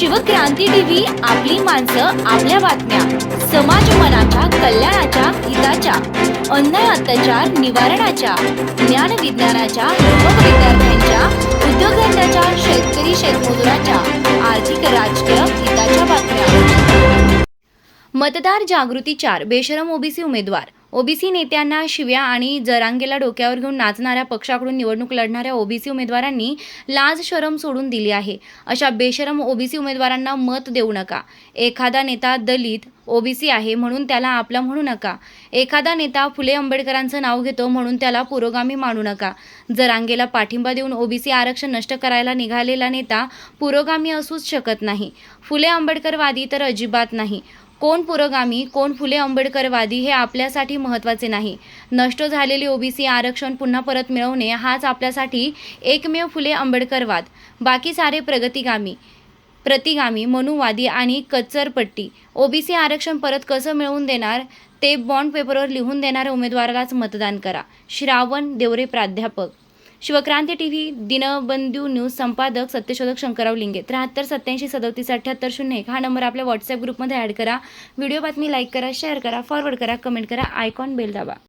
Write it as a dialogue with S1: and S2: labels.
S1: Shivkranti TV आपली माणसं आपल्या बातम्या. समाज मनाच्या कल्याणाच्या हिताच्या. अन्याय अत्याचार निवारणाच्या. ज्ञान विज्ञानाच्या युवक विद्यार्थ्यांच्या उद्योगधंद्याच्या शेतकरी शेतमजुराच्या. आर्थिक राजकीय हिताच्या बातम्या. मतदार जागृती चार. बेशरम ओबीसी उमेदवार. ओबीसी नेत्यांना शिव्या आणि जरांगेला डोक्यावर घेऊन नाचणाऱ्या पक्षाकडून निवडणूक लढणाऱ्या ओबीसी उमेदवारांनी लाज शरम सोडून दिली आहे. अशा बेशरम ओबीसी उमेदवारांना मत देऊ नका. एखादा नेता दलित ओबीसी आहे म्हणून त्याला आपला म्हणू नका. एखादा नेता फुले आंबेडकरांचं नाव घेतो म्हणून त्याला पुरोगामी मानू नका. जरांगेला पाठिंबा देऊन ओबीसी आरक्षण नष्ट करायला निघालेला नेता पुरोगामी असूच शकत नाही. फुले आंबेडकरवादी तर अजिबात नाही. कोण पुरोगामी कोण फुले आंबेडकरवादी हे आपल्यासाठी महत्त्वाचे नाही. नष्ट झालेले ओबीसी आरक्षण पुन्हा परत मिळवणे हाच आपल्यासाठी एकमेव फुले आंबेडकरवाद. बाकी सारे प्रगतीगामी प्रतिगामी मनुवादी आणि कच्चरपट्टी. ओबीसी आरक्षण परत कसं मिळवून देणार? ते बॉन्ड पेपरवर लिहून देणाऱ्या उमेदवारालाच मतदान करा. श्रावण देवरे प्राध्यापक. Shivkranti T V Dinbandhu news संपादक सत्यशोधक शंकरराव लिंगे. त्र्याहत्तर सत्याऐंशी सदतीस अठ्ठ्याहत्तर शून्य एक. हा नंबर आपल्या व्हॉट्सअप ग्रुपमध्ये ॲड करा. व्हिडिओ बातमी लाईक करा शेअर करा फॉरवर्ड करा कमेंट करा. आयकॉन बेल दाबा.